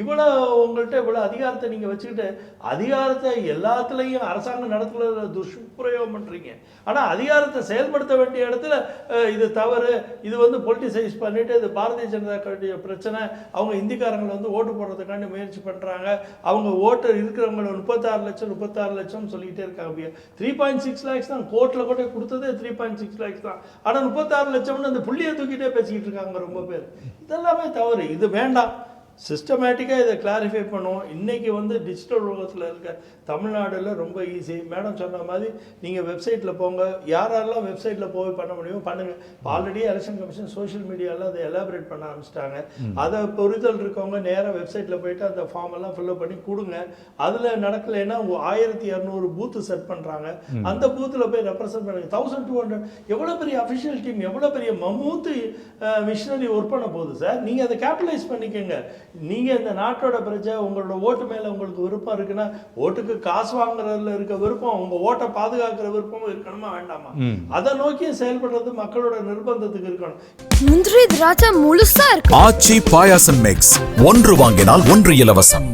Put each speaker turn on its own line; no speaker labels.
இவ்வளோ உங்கள்கிட்ட இவ்வளோ அதிகாரத்தை நீங்கள் வச்சுக்கிட்டு அதிகாரத்தை எல்லாத்துலேயும் அரசாங்கம் நடத்துகிற துஷ்பிரயோகம் பண்ணுறீங்க ஆனால் அதிகாரத்தை செயல்படுத்த வேண்டிய இடத்துல இது தவறு இது வந்து பொலிட்டிசைஸ் பண்ணிவிட்டு இது பாரதிய ஜனதா கட்சிய பிரச்சனை அவங்க இந்திக்காரங்களை வந்து ஓட்டு போடுறதுக்காண்டி முயற்சி பண்ணுறாங்க அவங்க ஓட்டு இருக்கிறவங்களை முப்பத்தாறு லட்சம் முப்பத்தாறு லட்சம் சொல்லிக்கிட்டே இருக்காங்க. த்ரீ பாயிண்ட் சிக்ஸ் லேக்ஸ் தான் கோர்ட்டில் கூட கொடுத்ததே த்ரீ பாயிண்ட் சிக்ஸ் லேக்ஸ் தான். ஆனால் முப்பத்தாறு லட்சம்னு அந்த புள்ளியை தூக்கிட்டே பேசிக்கிட்டு இருக்காங்க ரொம்ப பேர். இதெல்லாமே தவறு இது வேண்டாம். சிஸ்டமேட்டிக்காக இதை கிளாரிஃபை பண்ணுவோம். இன்றைக்கி வந்து டிஜிட்டல் உலகத்தில் இருக்க தமிழ்நாடுல ரொம்ப ஈஸி மேடம் சொன்ன மாதிரி நீங்கள் வெப்சைட்டில் போங்க. யாரெல்லாம் வெப்சைட்டில் போய் பண்ண முடியுமோ பண்ணுங்கள் ஆல்ரெடி எலெக்ஷன் கமிஷன் சோஷியல் மீடியாவில் அதை எலாபரேட் பண்ண ஆரம்பிச்சிட்டாங்க. அதை புரிதல் இருக்கவங்க நேராக வெப்சைட்டில் போயிட்டு அந்த ஃபார்ம் எல்லாம் ஃபில்அப் பண்ணி கொடுங்க. அதில் நடக்கலைன்னா ஆயிரத்தி இரநூறு பூத்து செட் பண்ணுறாங்க அந்த பூத்தில் போய் ரெப்ரசென்ட் பண்ணுங்க. தௌசண்ட் டூ ஹண்ட்ரட் எவ்வளோ பெரிய அஃபிஷியல் டீம் எவ்வளோ பெரிய மமூத்து மிஷினரி ஒர்க் பண்ண போகுது சார் நீங்கள் அதை கேபிட்டலைஸ் பண்ணிக்கோங்க. நீங்கள் இந்த நாட்டோட பிரஜை உங்களோட ஓட்டு மேலே உங்களுக்கு விருப்பம் இருக்குன்னா ஓட்டுக்கு காசு வாங்குறதுல இருக்க விருப்பம் உங்கள் ஓட்டை பாதுகாக்கிற விருப்பம் இருக்கணுமா வேண்டாமா? அதை நோக்கி செயல்படுறது மக்களோட நிர்பந்தத்துக்கு இருக்கணும்.
முந்திரி திராட்சை முழுசா இருக்கு.
ஆச்சி பாயாசம் மிக்ஸ் ஒன்று வாங்கினால் ஒன்று இலவசம்.